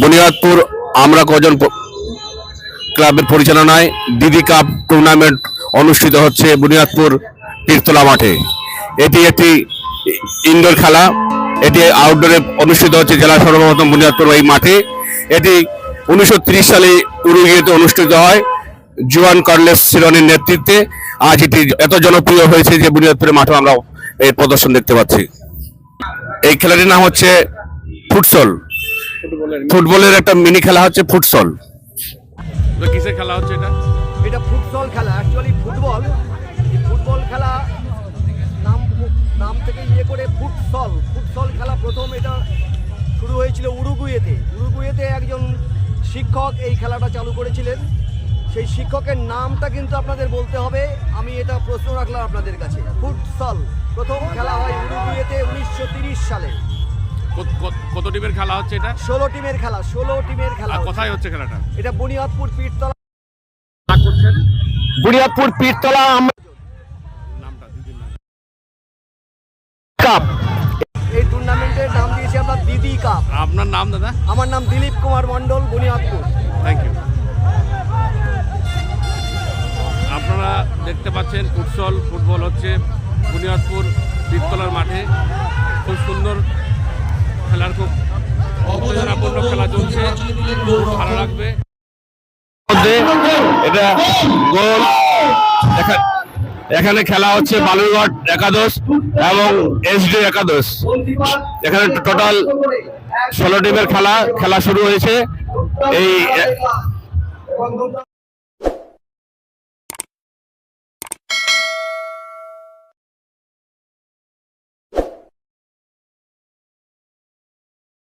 বুনিয়াদপুর, আমরা কজন ক্লাবের পরিচালনায় দিদি কাপ টুর্নামেন্ট অনুষ্ঠিত হচ্ছে বুনিয়াদপুর তীরতলা মাঠে। এটি একটি ইনডোর খেলা, এটি আউটডোরে অনুষ্ঠিত হচ্ছে জেলা সর্বপ্রথম বুনিয়াদপুর এই মাঠে। এটি উনিশশো ত্রিশ সালে উরুগুয়েতে অনুষ্ঠিত হয়, জুয়ান কার্লেস সিরনের নেতৃত্বে। আজ এটি এত জনপ্রিয় হয়েছে যে বুনিয়াদপুরের মাঠে আমরা এই প্রদর্শন দেখতে পাচ্ছি। এই খেলাটির নাম হচ্ছে ফুটসল। ফুটবলের একটা মিনি খেলা হচ্ছে ফুটসল। কিসের খেলা হচ্ছে এটা? এটা ফুটবল খেলা অ্যাকচুয়ালি ফুটবল। ফুটবল খেলা নাম নাম থেকে ইয়ে করে ফুটসল। ফুটসল খেলা প্রথম এটা শুরু হয়েছিল উরুগুয়েতে। উরুগুয়েতে একজন শিক্ষক এই খেলাটা চালু করেছিলেন। সেই শিক্ষকের নামটা কিন্তু আপনাদের বলতে হবে। আমি এটা প্রশ্ন রাখলাম আপনাদের কাছে। ফুটসল প্রথম খেলা হয় উরুগুয়েতে উনিশশো সালে। কত- টিমের খেলা হচ্ছে এটা? ষোলো টিমের খেলা ষোলো টিমের খেলা কোথায় হচ্ছে খেলাটা? এটা বুনিয়াদপুর পীরতলা। করছেন? বুনিয়াদপুর পীরতলা কাপ। এই টুর্নামেন্টের নাম দিয়েছি আমরা দিদি কাপ। আপনার নাম দাদা? আমার নাম দিলীপ কুমার মণ্ডল বুনিয়াদপুর। থ্যাংক ইউ আপনারা দেখতে পাচ্ছেন ফুটসল ফুটবল হচ্ছে বুনিয়াদপুর বীরতলার মাঠে। খুব সুন্দর খেলার খুব উত্তেজনাপূর্ণ খেলা চলছে। ভালো লাগবে। এটা গোল। এখানে খেলা হচ্ছে বালুরঘাট একাদশ এবং এসডি একাদশ। এখানে টোটাল ষোলো টিমের খেলা খেলা শুরু হয়েছে। এই